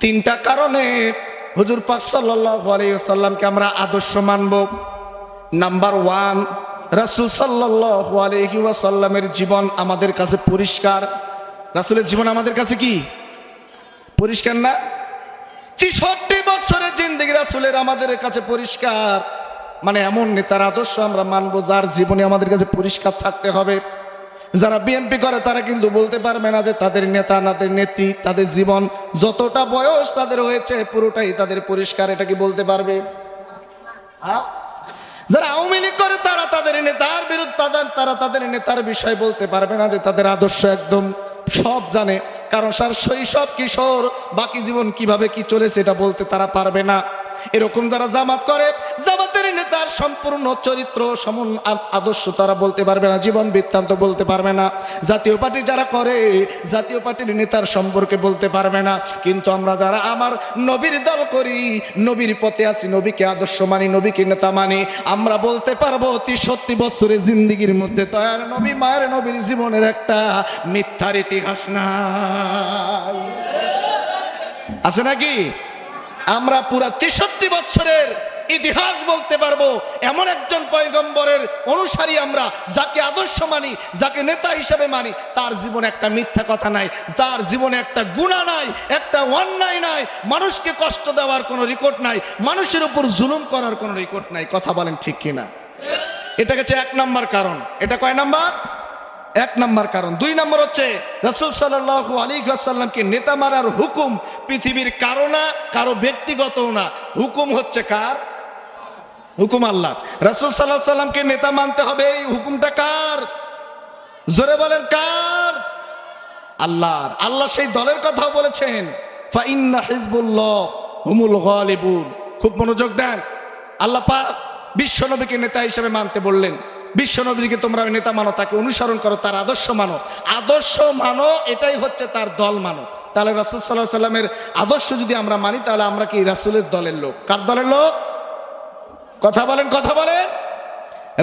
তিনটা কারণে হুজুর পাক সাল্লাল্লাহু আলাইহি সাল্লামকে আমরা আদর্শ মানব। নাম্বার ওয়ান, রাসূল সাল্লাল্লাহু আলাইহি ওয়াসাল্লামের জীবন আমাদের কাছে পরিষ্কার। রাসূলের জীবন আমাদের কাছে কি? পরিষ্কার না? তেষট্টি বছরের জিন্দিগি রাসূলের আমাদের কাছে পরিষ্কার। মানে এমন নেতার আদর্শ আমরা মানবো যার জীবনে আমাদের কাছে পরিষ্কার থাকতে হবে। যারা বিএনপি করে, তারা কিন্তু বলতে পারবে না যে তাদের নেতা, তাদের নেত্রী, তাদের জীবন যতটা বয়স তাদের হয়েছে, পুরোটাই তাদের পরিষ্কার, এটা কি বলতে পারবে? হ্যাঁ? যারা আওয়ামী লীগ করে, তারা তাদের নেতার বিরুদ্ধে তারা তাদের নেতার বিষয় বলতে পারবে না যে তাদের আদর্শ একদম সব জানে। কারণ সার শৈশব কিশোর, বাকি জীবন কীভাবে কি চলেছে, এটা বলতে তারা পারবে না। এরকম যারা জামাত করে, জামাতের নেতার সম্পূর্ণ চরিত্র, সমন আদর্শ তারা বলতে পারবে না, জীবন বৃত্তান্ত বলতে পারবে না। জাতীয় পার্টি যারা করে, জাতীয় পার্টির নেতার সম্পর্কে বলতে পারবে না। কিন্তু আমরা যারা আমার নবীর দল করি, নবীর পথে আছি, নবীকে আদর্শ মানি, নবীকে নেতা মানি, আমরা বলতে পারব অতি সত্যি বছরের জিন্দিগির মধ্যে তয়ার নবী, মায়ের নবীর জীবনের একটা মিথ্যার ইতিহাস নাই। আছে নাকি? আমরা পুরা তেষট্টি বছরের ইতিহাস বলতে পারব, এমন একজন পয়গম্বরের অনুসারী আমরা, যাকে আদর্শ মানি, যাকে নেতা হিসেবে মানি, তার জীবনে একটা মিথ্যা কথা নাই, তার জীবনে একটা গুণা নাই, একটা অন্যায় নাই, মানুষকে কষ্ট দেওয়ার কোনো রেকর্ড নাই, মানুষের উপর জুলুম করার কোনো রেকর্ড নাই, কথা বলেন ঠিক কিনা? এটা হচ্ছে এক নম্বর কারণ। এটা কয় নাম্বার? এক নম্বর কারণ। দুই নম্বর হচ্ছে, রসুল সাল্লাহ আলী আসাল্লামকে নেতা মারার হুকুম পৃথিবীর কারও না, কারও ব্যক্তিগত না। হুকুম হচ্ছে কার? হুকুম আল্লাহ। রসুল সাল্লাহ সাল্লামকে নেতা মানতে হবে, এই হুকুমটা কার? জোরে বলেন, কার? আল্লাহর। আল্লাহ সেই দলের কথাও বলেছেন হুমুল খুব মনোযোগ দেন। আল্লাহ পাক বিশ্বনবীকে নেতা হিসেবে মানতে বললেন। বিশ্বনবীকে তোমরা নেতা মানো, তাকে অনুসরণ করো, তার আদর্শ মানো। আদর্শ মানো, এটাই হচ্ছে তার দল মানো। তাহলে রাসুল সাল্লাহ সাল্লামের আদর্শ যদি আমরা মানি, তাহলে আমরা কি রাসুলের দলের লোক? কার দলের লোক? কথা বলেন কথা বলেন।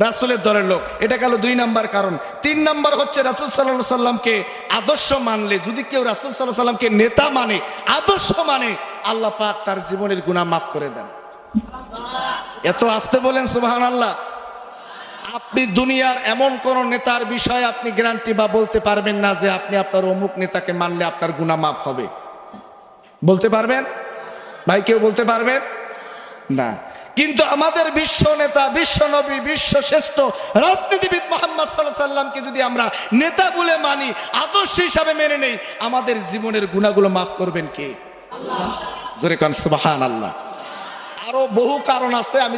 রাসুলের দলের লোক, এটা গেল দুই নাম্বার কারণ। তিন নাম্বার হচ্ছে রাসুল সাল্লাহ সাল্লামকে আদর্শ মানলে, যদি কেউ রাসুল সাল্লাহ সাল্লামকে নেতা মানে আদর্শ মানে আল্লাহ পাক তার জীবনের গুণা মাফ করে দেন। এত আসতে বলেন সুবাহান আল্লাহ আপনি দুনিয়ার এমন কোন নেতার বিষয়ে আপনি গ্যারান্টি বা বলতে পারবেন না যে আপনি আপনার অমুক নেতাকে মানলে আপনার গুণা মাফ হবে। বলতে পারবেন? ভাই, কেউ বলতে পারবেন? না। কিন্তু আমাদের বিশ্ব নেতা বিশ্ব নবী বিশ্ব শ্রেষ্ঠ রাজনীতিবিদ মোহাম্মদ সাল্লাহ সাল্লামকে যদি আমরা নেতা বলে মানি আদর্শ হিসাবে মেনে নেই আমাদের জীবনের গুণাগুলো মাফ করবেন কে? জোরে কান সুবাহান আল্লাহ আরও বহু কারণ আছে আমি